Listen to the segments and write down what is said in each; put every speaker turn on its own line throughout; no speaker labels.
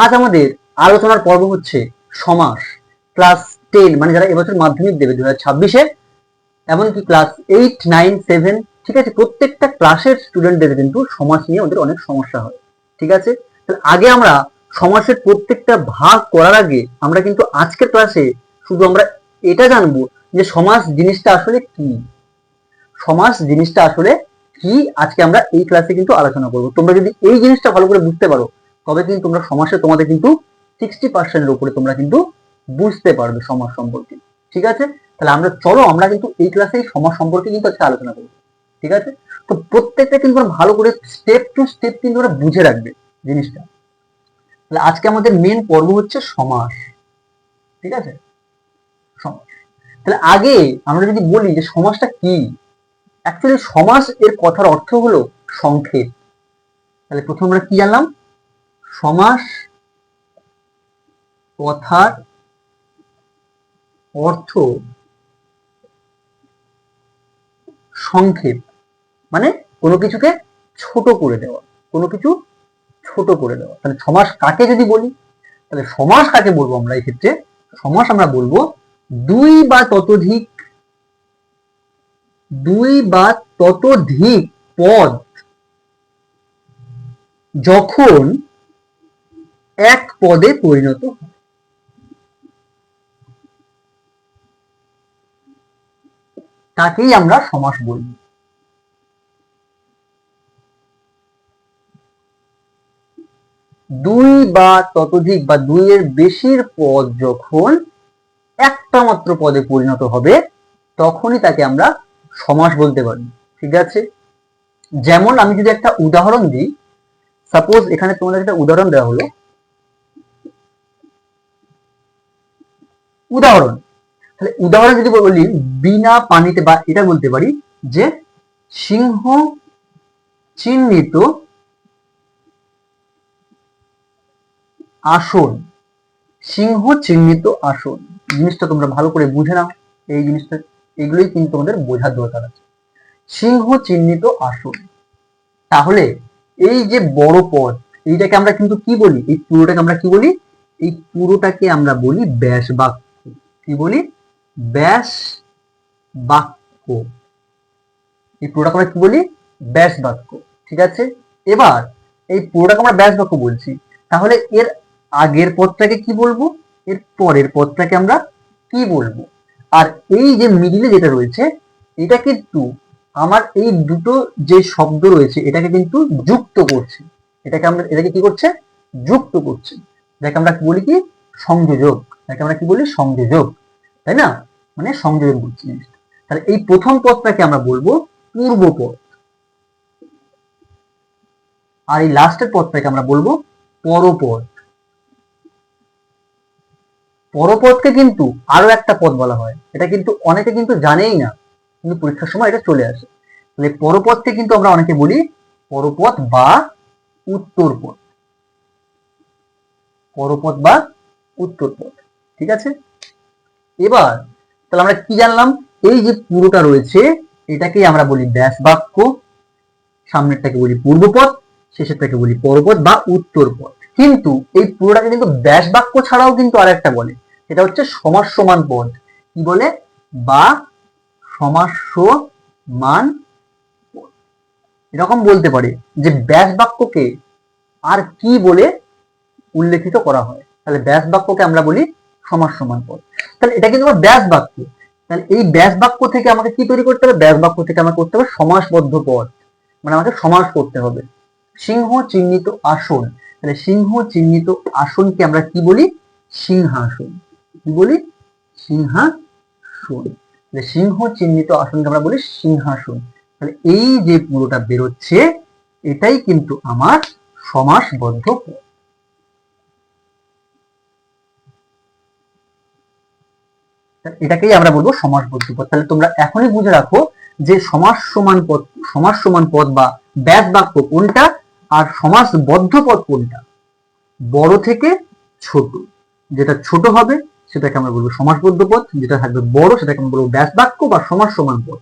আজ আমাদের আলোচনার পর্ব হচ্ছে সমাস ক্লাস টেন মানে যারা এবছর মাধ্যমিক দেবে দু হাজার ছাব্বিশে, এমনকি ক্লাস এইট নাইন সেভেন ঠিক আছে, প্রত্যেকটা ক্লাসের স্টুডেন্টদের কিন্তু সমাজ নিয়ে ওদের অনেক সমস্যা হয়, ঠিক আছে? তাহলে আগে আমরা সমাসের প্রত্যেকটা ভাগ করার আগে আমরা কিন্তু আজকের ক্লাসে শুধু আমরা এটা জানব যে সমাজ জিনিসটা আসলে কি? সমাজ জিনিসটা আসলে কি? আজকে আমরা এই ক্লাসে কিন্তু আলোচনা করব। তোমরা যদি এই জিনিসটা ভালো করে বুঝতে পারো তবে কিন্তু তোমরা সমাজে তোমাদের কিন্তু সিক্সটি পার্সেন্টের উপরে তোমরা কিন্তু বুঝতে পারবে সমাজ সম্পর্কে, ঠিক আছে? তাহলে আমরা, চলো আমরা কিন্তু এই ক্লাসে সমাজ সম্পর্কে কিন্তু আজকে আলোচনা করব ঠিক আছে? তো প্রত্যেকটা কিন্তু ভালো করে স্টেপ টু স্টেপ কিন্তু ওরা বুঝে রাখবে জিনিসটা। তাহলে আজকে আমাদের মেন পর্ব হচ্ছে সমাস, ঠিক আছে? সমাস। তাহলে আগে আমরা যদি বলি যে সমাজটা কি অ্যাকচুয়ালি সমাস এর কথার অর্থ হলো সংক্ষেপ। তাহলে প্রথম আমরা কি জানলাম? সমাস, কথার অর্থ সংক্ষেপ মানে কোনো কিছুকে ছোট করে দেওয়া, কোনো কিছু ছোট করে দেওয়া। তাহলে সমাস কাকে যদি বলি? তাহলে সমাস কাকে বলব আমরা এই ক্ষেত্রে? সমাস আমরা বলব দুই বা ততোধিক, দুই বা ততোধিক পদ যখন এক পদে পরিণত তাকেই আমরা সমাস বলব দুই বা ততোধিক বা দুইয়ের বেশির পদ যখন একটা মাত্র পদে পরিণত হবে, তখনই তাকে আমরা সমাস বলতে পারি। ঠিক আছে? যেমন আমি যদি একটা উদাহরণ দিই সাপোজ এখানে তোমাদের একটা উদাহরণ দেওয়া হলো। উদাহরণ। তাহলে উদাহরণ যদি বলি, বিনা পানিতে বা এটা বলতে পারি যে সিংহ চিহ্নিত আসন, সিংহ চিহ্নিত আসন। জিনিসটা তোমরা ভালো করে বুঝে নাও, এই জিনিসটা, এগুলোই কিন্তু তোমাদের বোঝার দরকার আছে। সিংহ চিহ্নিত আসন। তাহলে এই যে বড় পদ, এইটাকে আমরা কিন্তু কি বলি? এই পুরোটাকে আমরা কি বলি? এই পুরোটাকে আমরা বলি ব্যাস বাক্য কি বলি? ব্যাস বাক্য। এই পুরোটাকে আমরা কি বলি? ব্যাস বাক্য। ঠিক আছে? এবার এই পুরোটাকে আমরা ব্যাস বাক্য বলছি। তাহলে এর আগের পদটাকে কি বলব? এর পরের পদটাকে আমরা কি বলব? আর এই যে মিডিলে যেটা রয়েছে, এটা কিন্তু আমার এই দুটো যে শব্দ রয়েছে, এটাকে কিন্তু যুক্ত করছে। এটাকে আমরা, এটাকে কি করছে? যুক্ত করছে। যাকে আমরা বলি কি? সংযোজক। যাকে আমরা কি বলি? সংযোজক। তাই না? মানে করছি জিনিসটা। তাহলে এই প্রথম পদটাকে আমরা বলব পূর্ব পদ। আর এই লাস্টের পদটাকে আমরা বলব পরপদ। পরপদকে কিন্তু আরও একটা পদ বলা হয়। এটা কিন্তু অনেকে কিন্তু জানেই না, কিন্তু পরীক্ষার সময় এটা চলে আসে। তাহলে পরপদকে কিন্তু আমরা অনেকে বলি পরপদ বা উত্তর পদ পরপদ বা উত্তর পদ ঠিক আছে? এবার তাহলে আমরা কি জানলাম? এই যে পুরোটা রয়েছে, এটাকেই আমরা বলি ব্যাস বাক্য, সামনেরটাকে বলি পূর্বপদ, শেষেরটাকে বলি পরপদ বা উত্তর পদ কিন্তু এই পুরোটাকে কিন্তু ব্যাস বাক্য ছাড়াও কিন্তু আরেকটা বলে, সেটা হচ্ছে সমাস পদ। কি বলে? বা সমাসমান পদ। এরকম বলতে পারে যে ব্যাস বাক্যকে আর কি বলে উল্লেখিত করা হয়। তাহলে ব্যাস বাক্যকে আমরা বলি সমাস সমান পদ। তাহলে এটা কিন্তু আমার ব্যাস বাক্য। তাহলে এই ব্যাস বাক্য থেকে আমাকে কি তৈরি করতে হবে? ব্যাস বাক্য থেকে আমাকে করতে হবে সমাসবদ্ধ পদ। মানে আমাকে সমাস করতে হবে। সিংহ চিহ্নিত আসন। তাহলে সিংহ চিহ্নিত আসনকে আমরা কি বলি? সিংহাসন। কি বলি? সিংহাসন। তাহলে সিংহ চিহ্নিত আসনকে আমরা বলি সিংহাসন। তাহলে এই যে পুরোটা বেরোচ্ছে, এটাই কিন্তু আমার সমাসবদ্ধ পদ। এটাকেই আমরা বলব সমাসবদ্ধ পদ। তাহলে তোমরা এখনই বুঝে রাখো যে সমাস সমান পদ, সমাস সমান পদ বা ব্যাস বাক্য কোনটা আর সমাসবদ্ধ পদ কোনটা? বড় থেকে ছোট। যেটা ছোট হবে সেটাকে আমরা বলব সমাসবদ্ধ পদ, যেটা থাকবে বড় সেটাকে আমরা বলব ব্যাস বাক্য বা সমাস সমান পদ।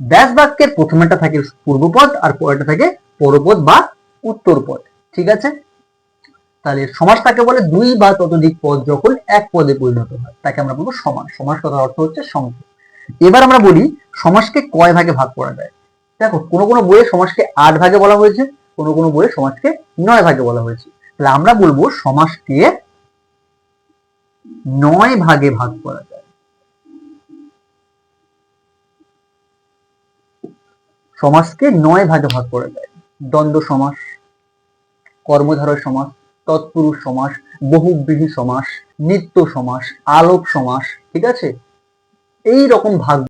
ব্যাস বাক্যের প্রথমেটা থাকে পূর্বপদ আর পরেরটা থাকে পরপদ বা উত্তর পদ। ঠিক আছে? তাহলে সমাস তাকে বলে? দুই বা ততোধিক পদ যখন এক পদে পরিণত হয়, তাকে আমরা বলব সমাস। সমাস কথার অর্থ হচ্ছে সংখ্যা। এবার আমরা বলি সমাসকে কয় ভাগে ভাগ করা যায়? দেখো, কোনো কোনো বইয়ে সমাসকে আট ভাগে বলা হয়েছে, কোনো কোনো বইয়ে সমাজকে নয় ভাগে বলা হয়েছে। তাহলে আমরা বলব সমাজকে নয় ভাগে ভাগ করা যায়। সমাজকে নয় ভাগে ভাগ করা যায়। দ্বন্দ্ব সমাস, কর্মধারয় সমাস তৎপুরুষ সমাস বহুব্রীহি সমাস নিত্য সমাস আলোক সমাস ঠিক আছে? এই রকম ভাগ